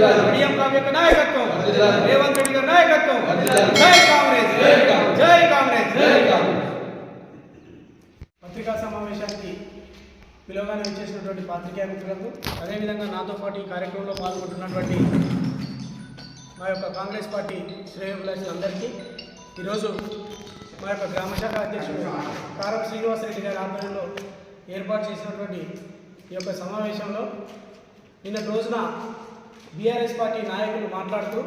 కడియం కావ్య యొక్క నాయకత్వం. రేవంత్ రెడ్డి గారి నాయకత్వం. జై కాంగ్రెస్. జై కాంగ్రెస్. పత్రికా సమావేశానికి పిలవగానే వచ్చేసినటువంటి పాత్రికేయ మిత్రులకు అదేవిధంగా నాతో పాటు ఈ కార్యక్రమంలో పాల్గొంటున్నటువంటి మా యొక్క కాంగ్రెస్ పార్టీ శ్రేయోభిలాషులందరికీ ఈరోజు మా యొక్క గ్రామ శాఖ అధ్యక్షుడు కారం శ్రీనివాసరెడ్డి గారి ఆధ్వర్యంలో ఏర్పాటు చేసినటువంటి ఈ యొక్క సమావేశంలో నిన్న రోజున బీఆర్ఎస్ పార్టీ నాయకులు మాట్లాడుతూ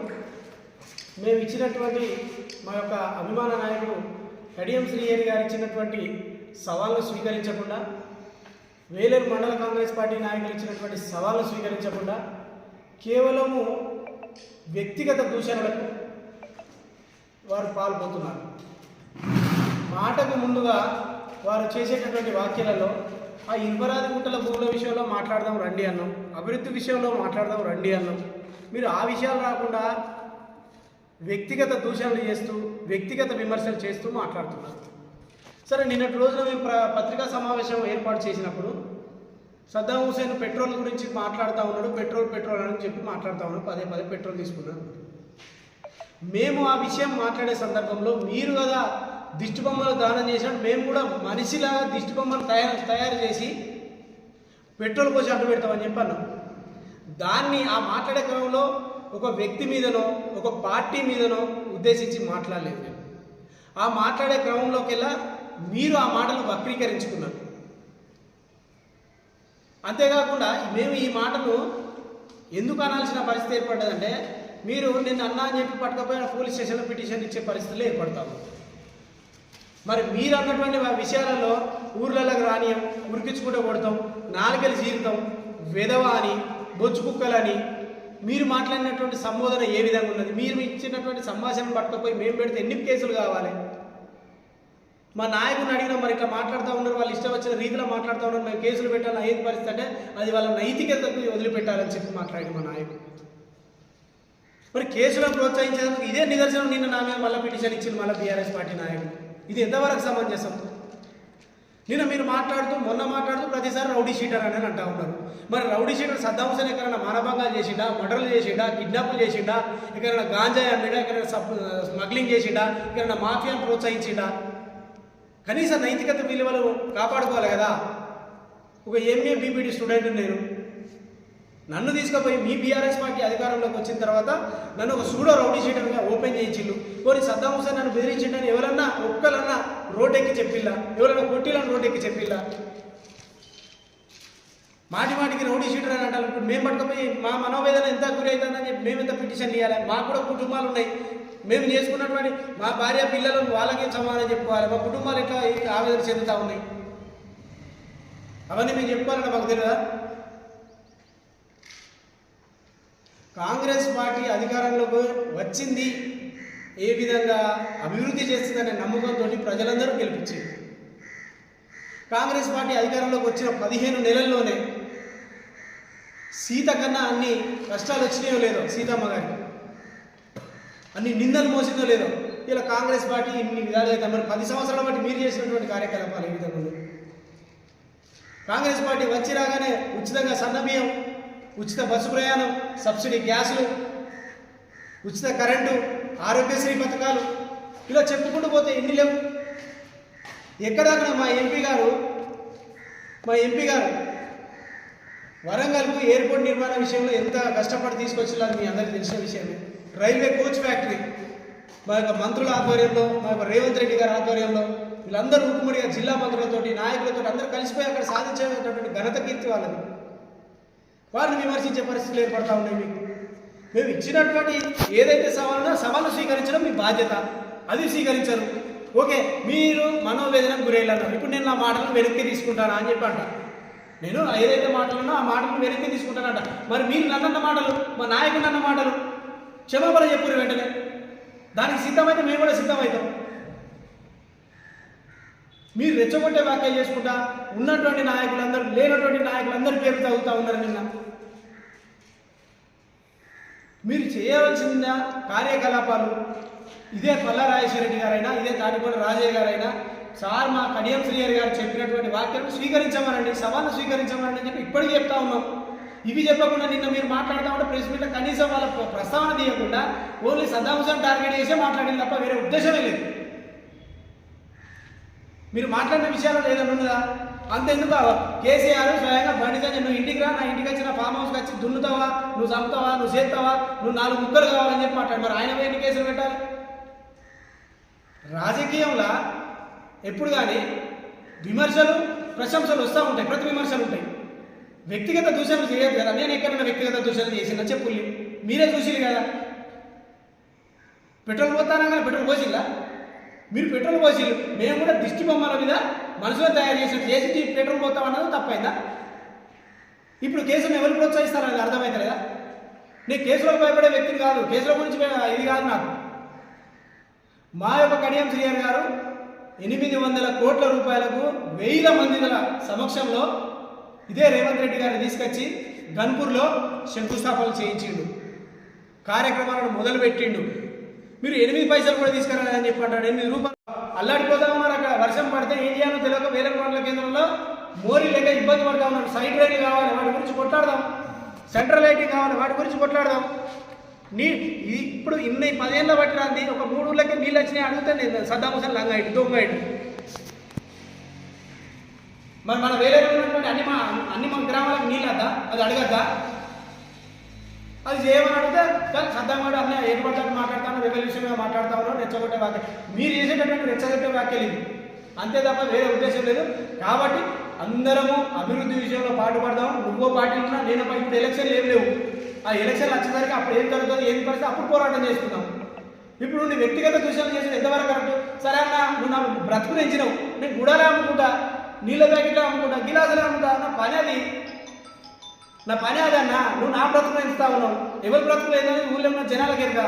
మేము ఇచ్చినటువంటి మా యొక్క అభిమాన నాయకుడు కడియం శ్రీహరి గారు ఇచ్చినటువంటి సవాళ్ళను స్వీకరించకుండా వేలేరు మండల కాంగ్రెస్ పార్టీ నాయకులు ఇచ్చినటువంటి సవాళ్ళను స్వీకరించకుండా కేవలము వ్యక్తిగత దూషణలకు వారు పాల్పొందుతున్నారు మాటకు ముందుగా వారు చేసేటటువంటి వ్యాఖ్యలలో ఆ ఇనుపరాది గుట్టల భూముల విషయంలో మాట్లాడదాం రండి అన్నాం. అభివృద్ధి విషయంలో మాట్లాడదాం రండి అన్నాం. మీరు ఆ విషయాలు రాకుండా వ్యక్తిగత దూషణలు చేస్తూ వ్యక్తిగత విమర్శలు చేస్తూ మాట్లాడుతున్నారు. సరే నిన్నటి రోజున మేము పత్రికా సమావేశం ఏర్పాటు చేసినప్పుడు సద్దాం హుసేన్ పెట్రోల్ గురించి మాట్లాడుతూ ఉన్నాడు పెట్రోల్ పెట్రోల్ అని చెప్పి మాట్లాడుతూ ఉన్నాడు పదే పదే పెట్రోల్ తీసుకున్నాడు. మేము ఆ విషయం మాట్లాడే సందర్భంలో మీరు కదా దిష్టి బొమ్మలు దానం చేసినట్టు మేము కూడా మనిషిలాగా దిష్టి బొమ్మలు తయారు తయారు చేసి పెట్రోల్ పోసి అడ్డు పెడతామని చెప్పాను దాన్ని ఆ మాట్లాడే క్రమంలో ఒక వ్యక్తి మీదనో ఒక పార్టీ మీదనో ఉద్దేశించి మాట్లాడలేదు నేను. ఆ మాట్లాడే క్రమంలోకెల్లా మీరు ఆ మాటలు వక్రీకరించుకున్నారు. అంతేకాకుండా మేము ఈ మాటను ఎందుకు అనాల్సిన పరిస్థితి ఏర్పడ్డదంటే మీరు నిన్న అన్నా అని చెప్పి పట్టుకపోయిన పోలీస్ స్టేషన్లో పిటిషన్ ఇచ్చే పరిస్థితులు ఏర్పడతాము. మరి మీరు అన్నటువంటి విషయాలలో ఊర్లలోకి రానియం ఉరికించుకుంటూ కొడతాం నాలుగలు జీరుతాం విధవ అని బొచ్చు కుక్కలని మీరు మాట్లాడినటువంటి సంబోధన ఏ విధంగా ఉన్నది? మీరు ఇచ్చినటువంటి సంభాషణ పట్టుకపోయి మేము పెడితే ఎన్ని కేసులు కావాలి? మా నాయకుని అడిగిన మరి ఇట్లా మాట్లాడుతూ ఉన్నారు వాళ్ళు ఇష్టం వచ్చిన రీతిలో మాట్లాడుతూ ఉన్నారు మేము కేసులు పెట్టాలని అయ్యేది పరిస్థితి అంటే అది వాళ్ళ నైతికతకు వదిలిపెట్టాలని చెప్పి మాట్లాడింది మా నాయకుడు. మరి కేసులను ప్రోత్సహించేందుకు ఇదే నిదర్శనం నిన్న నా మీద మళ్ళీ పిటిషన్ ఇచ్చింది మళ్ళీ బీఆర్ఎస్ పార్టీ నాయకుడు. ఇది ఎంతవరకు సమంజసం? నిన్న మీరు మాట్లాడుతూ మొన్న మాట్లాడుతూ ప్రతిసారి రౌడీ షీటర్ అని అంటా ఉన్నారు. మరి రౌడీ షీటర్ సద్దాం హుసేన్ ఎక్కడైనా మానభంగాలు చేసిండా మర్డర్లు చేసిండా కిడ్నాపులు చేసిండా ఎక్కడైనా గాంజా అమ్మిడా ఎక్కడైనా సబ్ స్మగ్లింగ్ చేసిండా ఎక్కడైనా మాఫియాను ప్రోత్సహించిండా? కనీస నైతికత విలువలు కాపాడుకోవాలి కదా. ఒక ఎంఏ బీపీడీ స్టూడెంట్ నేను నన్ను తీసుకుపోయి మీ బీఆర్ఎస్ పార్టీ అధికారంలోకి వచ్చిన తర్వాత నన్ను ఒక సూడో రౌడీ షీటర్గా ఓపెన్ చేయించిండు. కొన్ని సద్దాం హుసేన్ నన్ను బెదిరించిండని ఎవరన్నా ఒక్కలన్నా రోడ్డెక్కి చెప్పిల్లా? ఎవరైనా కొట్టిలను రోడ్డెక్కి చెప్పిల్లా? మాటి మాటికి రౌడీ షీటర్ అని అంటారు. ఇప్పుడు మేము పట్టుకపోయి మా మనోవేదన ఎంత గురి అవుతుందని చెప్పి మేము ఎంత పిటిషన్ ఇవ్వాలి మాకు కూడా కుటుంబాలు ఉన్నాయి. మేము చేసుకున్నటువంటి మా భార్య పిల్లలు వాళ్ళకి సమానం చెప్పుకోవాలి. మా కుటుంబాలు ఎట్లా ఆవేదన చెందుతూ ఉన్నాయి? అవన్నీ మేము చెప్పుకోవాలంటే మాకు తెలియదా కాంగ్రెస్ పార్టీ అధికారంలోకి వచ్చింది ఏ విధంగా అభివృద్ధి చేస్తుందనే నమ్మకంతో ప్రజలందరూ గెలిపించింది కాంగ్రెస్ పార్టీ అధికారంలోకి వచ్చిన పదిహేను నెలల్లోనే సీత కన్నా అన్ని కష్టాలు వచ్చినాయో లేదో సీతమ్మ గారికి అన్ని నిందలు మోసిందో లేదో ఇలా కాంగ్రెస్ పార్టీ ఇన్ని విధాలుగా అయితే మరి పది సంవత్సరాల బట్టి మీరు చేసినటువంటి కార్యకలాపాలు ఏ విధంగా కాంగ్రెస్ పార్టీ వచ్చి రాగానే ఉచితంగా సన్నబియ్యం ఉచిత బస్సు ప్రయాణం సబ్సిడీ గ్యాసులు ఉచిత కరెంటు ఆరోగ్యశ్రీ పథకాలు ఇలా చెప్పుకుంటూ పోతే ఎన్ని లేవు? ఎక్కడాక మా ఎంపీ గారు మా ఎంపీ గారు వరంగల్కు ఎయిర్పోర్ట్ నిర్మాణ విషయంలో ఎంత కష్టపడి తీసుకొచ్చినారో మీ అందరికీ తెలిసిన విషయమే. రైల్వే కోచ్ ఫ్యాక్టరీ మా యొక్క మంత్రుల ఆధ్వర్యంలో మా యొక్క రేవంత్ రెడ్డి గారి ఆధ్వర్యంలో వీళ్ళందరూ ఉక్కుముడిగా జిల్లా మంత్రులతోటి నాయకులతో అందరూ కలిసిపోయి అక్కడ సాధించేటటువంటి ఘనత కీర్తి వాళ్ళని వారిని విమర్శించే పరిస్థితులు ఏర్పడతా ఉన్నాయి మీకు. మేము ఇచ్చినటువంటి ఏదైతే సవాలునో సవాలు స్వీకరించడం మీ బాధ్యత. అది స్వీకరించరు. ఓకే మీరు మనోవేదనకు గురయ్యారు ఇప్పుడు నేను నా మాటలను వెనక్కి తీసుకుంటానా అని చెప్పి అంట నేను ఏదైతే మాటలున్నా ఆ మాటలను వెనక్కి తీసుకుంటానంట. మరి మీరు నన్నన్న మాటలు మా నాయకుడు అన్న మాటలు క్షమాపణ చెప్పురు వెంటనే. దానికి సిద్ధమైతే మేము కూడా సిద్ధమవుతాం. మీరు రెచ్చగొట్టే వ్యాఖ్యలు చేసుకుంటా ఉన్నటువంటి నాయకులందరూ లేనటువంటి నాయకులందరూ పేరు తగ్గుతూ ఉన్నారు నిన్న మీరు చేయవలసిన కార్యకలాపాలు ఇదే పల్లా రాజేశ్వర గారైనా ఇదే తాటిపూడి రాజయ్య గారైనా సార్ మా కడియం శ్రీహరి గారు చెప్పినటువంటి వాక్యాలను స్వీకరించమనండి సవాళ్ళు స్వీకరించమనండి అని చెప్పి ఇప్పటికీ చెప్తా ఉన్నాం. ఇవి చెప్పకుండా నిన్న మీరు మాట్లాడతా ఉంటే ప్రెస్ మీట్లో కనీసం వాళ్ళ ప్రస్తావన తీయకుండా ఓన్లీ సద్దాం టార్గెట్ చేసే మాట్లాడింది తప్ప వేరే ఉద్దేశమే లేదు. మీరు మాట్లాడిన విషయాలు ఏదైనా ఉన్నదా? అంతెందుకు కేసీఆర్ స్వయంగా బండి నువ్వు ఇంటికి రా నా ఇంటికి వచ్చిన ఫామ్ హౌస్కి వచ్చి దున్నుతావా? నువ్వు చంపుతావా? నువ్వు చేస్తావా? నువ్వు నాలుగు ముక్కలు కావాలని చెప్పి మాట్లాడు. మరి ఆయన ఎన్ని కేసులు పెట్టాలి? రాజకీయంలో ఎప్పుడు కానీ విమర్శలు ప్రశంసలు వస్తూ ఉంటాయి. ప్రతి విమర్శలు ఉంటాయి. వ్యక్తిగత దూషణలు చేయదు కదా. నేను ఎక్కడైనా వ్యక్తిగత దూషణలు చేసిన చెప్పుల్ని. మీరే చూసిరు కదా. పెట్రోల్ పోతానగా పెట్రోల్ పోసిల్లా? మీరు పెట్రోల్ పోసీలు మేము కూడా దిష్టి బొమ్మల మీద మనసులో తయారు చేసిన చేసి పెట్రోల్ పోతామన్నది తప్పైందా? ఇప్పుడు కేసును ఎవరు ప్రోత్సహిస్తారని అర్థమైతే కదా. నేను కేసులో భయపడే వ్యక్తిని కాదు. కేసుల గురించి ఇది కాదు నాకు. మా యొక్క కడియం శ్రీయర్ గారు ఎనిమిది వందల కోట్ల రూపాయలకు వేల మందిల సమక్షంలో ఇదే రేవంత్ రెడ్డి గారిని తీసుకొచ్చి గన్పూర్లో శంకుస్థాపన చేయించిండు. కార్యక్రమాలను మొదలుపెట్టిండు. మీరు ఎనిమిది పైసలు కూడా తీసుకురాలేదని చెప్పి అంటాడు. ఎనిమిది రూపాయలు అల్లాడిపోతా ఉన్నారు అక్కడ. వర్షం పడితే ఏం చేయాలో తెలియక వేల పండ్ల కేంద్రంలో మోరీ లేక ఇబ్బంది పడతా ఉన్నారు. సైడ్ రైలు కావాలి వాటి గురించి కొట్లాడదాం. సెంట్రల్ లైటింగ్ కావాలి వాటి గురించి కొట్లాడదాం. నీ ఇప్పుడు ఇన్ని పదేళ్ళ బట్టి రాంది ఒక మూడు ఊళ్ళకి నీళ్ళు వచ్చినాయి అడిగితే నేను. సద్దాం హుసేన్ లంగా ఇటు దొంగ ఇటు. మరి మన వేరే ఉన్నటువంటి అన్ని మా అన్ని మన గ్రామాలకు నీళ్ళు అద్దా అది అడగద్దా? అది చేయమని అడిగితే కానీ సద్దామాడు అన్న ఏది పడ్డట్టు మాట్లాడతాను రెవల్యూషన్గా మాట్లాడుతా రెచ్చగొట్టే వాక్యం. మీరు చేసేటటువంటి రెచ్చగొట్టే వ్యాఖ్యలు ఇది అంతే తప్ప వేరే ఉద్దేశం లేదు. కాబట్టి అందరము అభివృద్ధి విషయంలో పాటుపడదాం నువ్వో పాటించినా నేను పై- ఇప్పుడు ఎలక్షన్లు ఏం లేవు. ఆ ఎలక్షన్లు వచ్చేసరికి అప్పుడు ఏం జరుగుతుంది ఏం పరిస్థితి అప్పుడు పోరాటం చేసుకుందాం. ఇప్పుడు నీ వ్యక్తిగత దృశ్యాలు చేసిన ఎంతవరకు కరెక్ట్? సరే అన్న నువ్వు నా బ్రతుకు నేను గుడాలే అమ్ముకుంటా నీళ్ళ ప్యాకెట్లు అమ్ముకుంటా గిలాసులు అమ్ముకుంటా నా పని అది. నా పని అదన్నా నువ్వు నా బ్రతుకు ఇస్తా ఉన్నావు. ఎవరి బ్రతుకు ఏందని ఊళ్ళో ఉన్న జనాలకి ఎరుక.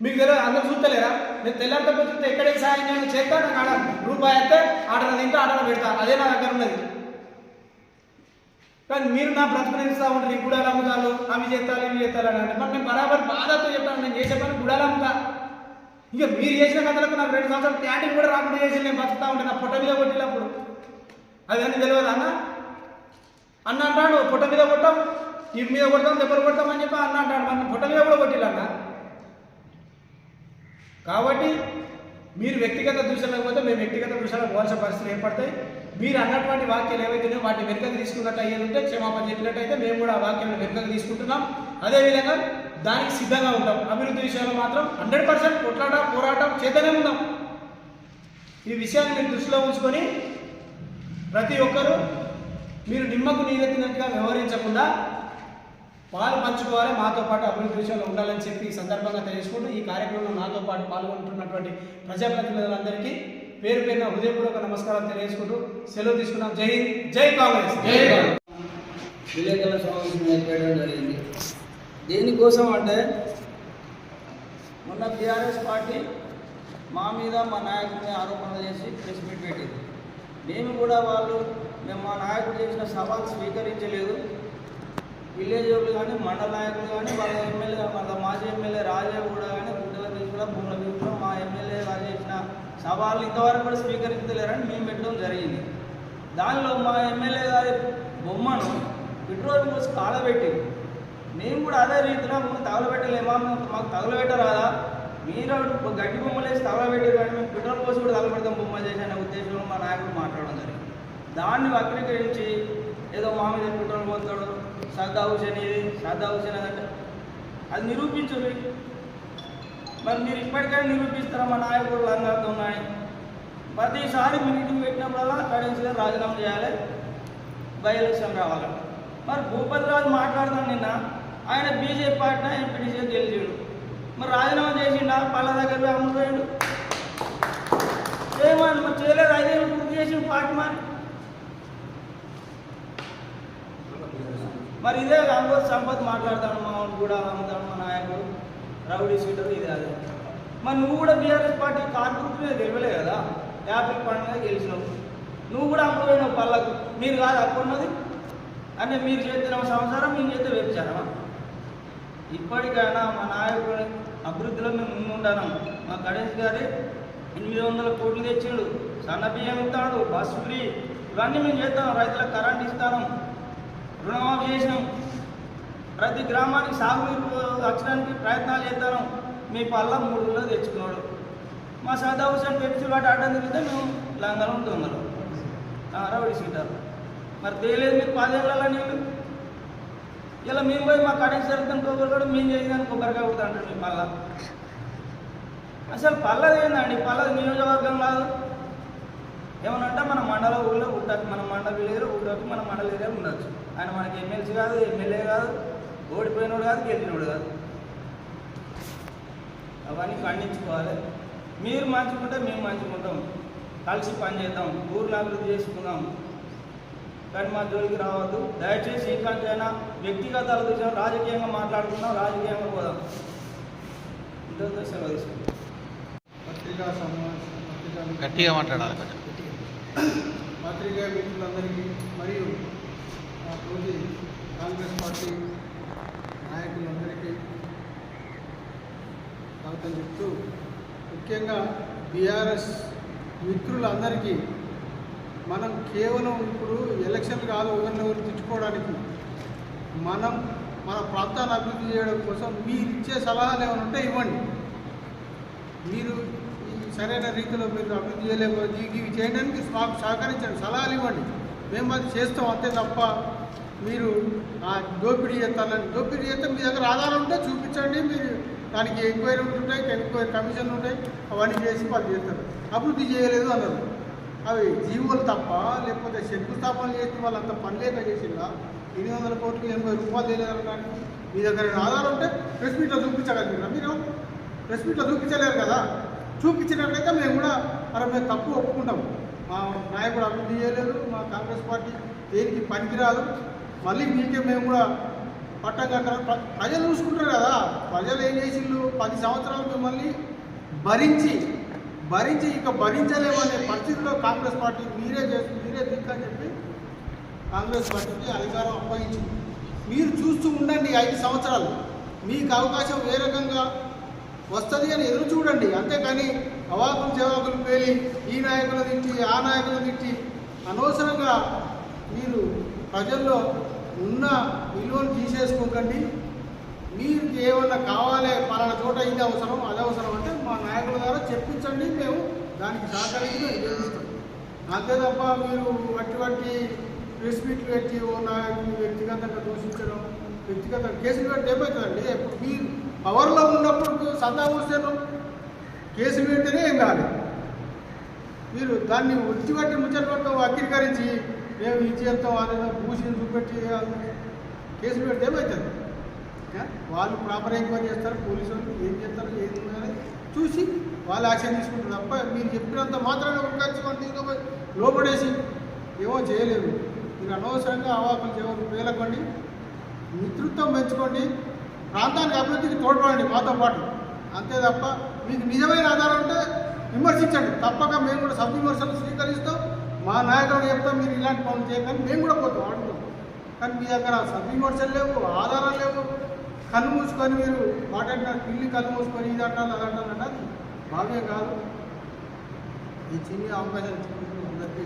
మీకు తెలియదు అందరు చూస్తలేరా? నేను తెల్లారితో పొద్దుతో ఎక్కడే సాయం చేయని చేస్తా నాకు ఆడ రూపాయి అయితే ఆర్డర్ తింటా ఆర్డర్ పెడతా. అదే నా దగ్గర ఉన్నది. కానీ మీరు నా బ్రతుకు ఇస్తా ఉంటారు ఈ గుడాలు అమ్ముతాను అవి చేస్తాను ఇవి చేస్తాను అని అంటే మరి నేను బరాబర్ బాధతో చెప్తాను నేను చేసే పని గుడాలు అమ్ముతా ఇక మీరు చేసిన కథలకు నాకు రెండు సంవత్సరాలు క్యాంటీన్ కూడా రాకుండా చేసి నేను బతుకుతా ఉంటాను నా పొట్ట మీద కొట్టినప్పుడు. అది కానీ తెలియదు అన్న? అన్న అంటాడు పొట్ట మీద కొట్టాం ఈ మీద కొడతాం దెబ్బలు కొడతాం అని చెప్పి అన్న అంటాడు. మన పొట్ట మీద కూడా కొట్టిలన్న కాబట్టి మీరు వ్యక్తిగత దూషణ పోతే మేము వ్యక్తిగత దృశ్యాలు పోవాల్సిన పరిస్థితులు ఏర్పడతాయి. మీరు అన్నటువంటి వాక్యాలు ఏవైతే వాటిని వెనుకకు తీసుకున్నట్టు అయ్యేది ఉంటే క్షమాపణ చెప్పినట్టయితే మేము కూడా ఆ వాక్యాలను వెనుకకు తీసుకుంటున్నాం. అదేవిధంగా దానికి సిద్ధంగా ఉంటాం. అభివృద్ధి విషయంలో మాత్రం హండ్రెడ్ పర్సెంట్ కొట్లాట పోరాటం చేతనే ఉన్నాం. ఈ విషయాన్ని మీరు దృష్టిలో ఉంచుకొని ప్రతి ఒక్కరూ మీరు నిమ్మకు నీరెత్తినట్టుగా వ్యవహరించకుండా పాలు పంచుకోవాలి మాతో పాటు అభివృద్ధి విషయంలో ఉండాలని చెప్పి ఈ సందర్భంగా తెలుసుకుంటూ ఈ కార్యక్రమంలో నాతో పాటు పాల్గొంటున్నటువంటి ప్రజాప్రతినిధులందరికీ పేరు పేరున హృదయపూర్వక నమస్కారం తెలియజేసుకుంటూ సెలవు తీసుకున్నాం. జై హింద్ జై కాంగ్రెస్. జై విలేకరుల సమావేశం ఏర్పడడం జరిగింది. దేనికోసం అంటే మొన్న టీఆర్ఎస్ పార్టీ మా మీద మా నాయకుడి మీద ఆరోపణలు చేసి ప్రెస్ మీట్ పెట్టింది. మేము కూడా వాళ్ళు మేము మా నాయకుడు చేసిన సవాల్ స్వీకరించలేదు. విలేజ్ వాళ్ళు కానీ మండల నాయకులు కానీ వాళ్ళ ఎమ్మెల్యే వాళ్ళ మాజీ ఎమ్మెల్యే రాజా కూడా కానీ గుడ్డల తీసుకురా భూముల తీసుకురా మా ఎమ్మెల్యే వాళ్ళు చేసిన సవాళ్ళు ఇంతవరకు కూడా స్వీకరించలేరని మేము పెట్టడం జరిగింది. దానిలో మా ఎమ్మెల్యే గారి బొమ్మను పెట్రోల్ పోసి కాలబెట్టి మేము కూడా అదే రీతిలో మేము తగలబెట్టలేమా. మాకు తగలబెట్టరాదా? మీరు గట్టి గడ్డి బొమ్మలు తగలబెట్టారు కానీ మేము పెట్రోల్ పోసి కూడా తగలబెడతాం బొమ్మ చేసి అనే ఉద్దేశంలో మా నాయకుడు మాట్లాడడం జరిగింది. దాన్ని వక్రీకరించి ఏదో మా మీద పెట్రోల్ పోతాడు. సద్దా హుసేన్ ఇది సద్దా హుసేన్ అదంటే. అది నిరూపించు మరి మీరు ఇప్పటికైనా నిరూపిస్తారా? మా నాయకుడు లంగాతో ఉన్నాయి. ప్రతిసారి మీటింగ్ పెట్టినప్పుడల్లా కరెన్సీగా రాజీనామా చేయాలి. బై ఎలక్షన్ రావాలి. మరి భూపతి రాజు మాట్లాడుతాను నిన్న. ఆయన బీజేపీ పార్టీ ఎంపీటీసీ గెలిచాడు. మరి రాజీనామా చేసిండా? పళ్ళ దగ్గర అమ్ముతాడు అమ్ముకోయాడు మరి చేయలేదు. ఐదేళ్ళు పూర్తి చేసిన పార్టీ మరి. మరి ఇదే కాకపోతే సంపత్ మాట్లాడతాను మా కూడా అమ్ముతాడు మా నాయకుడు. రౌడీ సీటర్ ఇదే అదే మరి నువ్వు కూడా బీఆర్ఎస్ పార్టీ కార్పొరేట్ మీద గెలవలే కదా. యాపిల్ పండుగ గెలిచినావు. నువ్వు కూడా అమ్ముకోయినావు పళ్ళకు. మీరు కాదు అప్పున్నది అంటే మీరు చేస్తున్న సంవత్సరం మేము చేస్తే వేపించారమా ఇప్పటికైనా మా నాయకుడు అభివృద్ధిలో మేము ముందుంటాం మా గణేష్ గారి ఎనిమిది వందల కోట్లు తెచ్చిండు. సన్న బియ్యం ఇస్తాడు బస్ ఫ్రీ. ఇవన్నీ మేము చేస్తాం. రైతులకు కరెంట్ ఇస్తాను రుణమాఫీ చేసినాం. ప్రతి గ్రామానికి సాగునీరు వచ్చడానికి ప్రయత్నాలు చేస్తాను. మీ పల్ల మూడులో తెచ్చుకున్నాడు. మా సదా హుసేన్ పెప్సీ వాటి ఆడడం తిరిగితే మేము లంగలం దొంగలు. రౌడీ సీటారు మరి తెలియదు మీకు పదేళ్ళ నీళ్ళు ఇలా మేము పోయి మా కడకి సరిగ్గా కొబ్బరి కూడా మేము చేయడానికి కొబ్బరికాయ అవుతా అంటాడు మీ పల్ల అసలు పల్లది ఏందండి? పల్లది నియోజకవర్గం కాదు. ఏమనంటే మన మండల ఊళ్ళో ఉండదు. మన మండల విలేజ్ ఉండదు మన మండల ఏరియా ఉండొచ్చు ఆయన మనకి ఎమ్మెల్సీ కాదు ఎమ్మెల్యే కాదు ఓడిపోయినోడు కాదు గెలిచినోడు కాదు. అవన్నీ ఖండించుకోవాలి. మీరు మంచుకుంటే మేము మంచుకుంటాం కలిసి పని చేద్దాం ఊర్లో అభివృద్ధి చేసుకుందాం. కానీ మా జోలికి రావద్దు. దయచేసి ఇంకంతైనా వ్యక్తిగతాల విషయం రాజకీయంగా మాట్లాడుకుందాం రాజకీయంగా పోదాం. ఇంతతో సెలవు తీసుకుంటాం గట్టిగా మాట్లాడాలి కొంచెం. పత్రికా మిత్రులందరికీ మరియు మా తోటి కాంగ్రెస్ పార్టీ నాయకులందరికీ స్వాగతం చెప్తూ ముఖ్యంగా బీఆర్ఎస్ మిత్రులందరికీ మనం కేవలం ఇప్పుడు ఎలక్షన్ కాదు ఒకరినొకరు తెచ్చుకోవడానికి మనం మన ప్రాంతాన్ని అభివృద్ధి చేయడం కోసం మీరు ఇచ్చే సలహాలు ఏమైనా ఉంటే ఇవ్వండి. మీరు సరైన రీతిలో మీరు అభివృద్ధి చేయలేకపోతే ఇవి- ఇవి చేయడానికి మాకు సహకరించండి సలహాలు ఇవ్వండి. మేము అది చేస్తాం అంతే తప్ప మీరు ఆ దోపిడీ చేస్తానని దోపిడీ చేస్తే మీ దగ్గర ఆధారం ఉంటే చూపించండి మీరు దానికి ఎంక్వైరీ ఉంటాయి ఎంక్వైరీ కమిషన్ ఉంటాయి అవన్నీ చేసి వాళ్ళు చేస్తారు. అభివృద్ధి చేయలేదు అన్నారు. అవి జీవోలు తప్ప లేకపోతే శంకుస్థాపన చేసి వాళ్ళంత పని లేక చేసిందా ఎనిమిది వందల కోట్లు ఎనభై రూపాయలు తెలియదనడానికి మీ దగ్గర ఆధారం ఉంటే ప్రెస్ మీట్లో చూపించగలుగుతారా మీరు? ప్రెస్ మీట్లో చూపించలేరు కదా? చూపించినట్లయితే మేము కూడా మరి మేము తప్పు ఒప్పుకుంటాం. మా నాయకుడు అభివృద్ధి చేయలేదు మా కాంగ్రెస్ పార్టీ దేనికి పనికిరాదు. మళ్ళీ మీకే మేము కూడా పట్టం కట్టాలి ప్రజలు చూసుకుంటారు కదా ప్రజలు ఏం చేసిండ్రు? పది సంవత్సరాలు మిమ్మల్ని భరించి భరించి ఇక భరించలేమనే పరిస్థితిలో కాంగ్రెస్ పార్టీ మీరే చేసి మీరే దిక్కని చెప్పి కాంగ్రెస్ పార్టీకి అధికారం అప్పగించింది. మీరు చూస్తూ ఉండండి ఐదు సంవత్సరాలు. మీకు అవకాశం ఏ రకంగా వస్తుంది అని ఎదురు చూడండి. అంతేకాని అవాకులు జవాకులు పేలి ఈ నాయకులు తిట్టి ఆ నాయకులు తిట్టి అనవసరంగా మీరు ప్రజల్లో ఉన్న విలువను తీసేసుకోకండి. మీరు ఏమన్నా కావాలి పలానా చోట ఇది అవసరం అది అవసరం అంటే మా నాయకుల ద్వారా చెప్పించండి. మేము దానికి సహకరించి మేము అంతే తప్ప మీరు వట్టి వట్టి ప్రెస్ మీట్లు పెట్టి ఓ నాయకుని వ్యక్తిగతంగా దూషించడం వ్యక్తిగత కేసులు పెట్టి ఏమవుతుందండి ఇప్పుడు మీరు పవర్లో ఉన్నప్పుడు సదా వస్తేను కేసు పెడితేనే ఏం కాదు మీరు దాన్ని ఉచ్చిపెట్టి పట్టి ముచ్చట వక్రీకరించి మేము ఇది చేస్తాం అదేదో భూషిని చూపెట్టి కేసు పెడితే ఏమవుతుంది వాళ్ళు ప్రాపర్ ఎంక్వైరీ చేస్తారు పోలీసులు ఏం చేస్తారు ఏం కానీ చూసి వాళ్ళు యాక్షన్ తీసుకుంటారు తప్ప మీరు చెప్పినంత మాత్రమే ఉరికొచ్చుకొని ఇంకొక లోపడేసి ఏమో చేయలేదు మీరు అనవసరంగా అవాకులు చేయవద్దు పేలకండి. మిత్రుత్వం పెంచుకోండి. ప్రాంతానికి అభివృద్ధికి తోడ్పడండి మాతో పాటు. అంతే తప్ప మీకు నిజమైన ఆధారం ఉంటే విమర్శించండి. తప్పక మేము కూడా సద్విమర్శలు స్వీకరిస్తాం మా నాయకుడు చెప్తాం మీరు ఇలాంటి పనులు చేయకండి. మేము కూడా పోతాం ఆడుతాం కానీ మీ దగ్గర సద్విమర్శలు లేవు ఆధారాలు లేవు. కళ్ళు మూసుకొని మీరు మాట్లాడినారు పిల్లి కళ్ళు మూసుకొని ఇది అంటారు అది అంటారు అంటే అది భావ్యం కాదు. ఈ చిన్న అవకాశం అందరికీ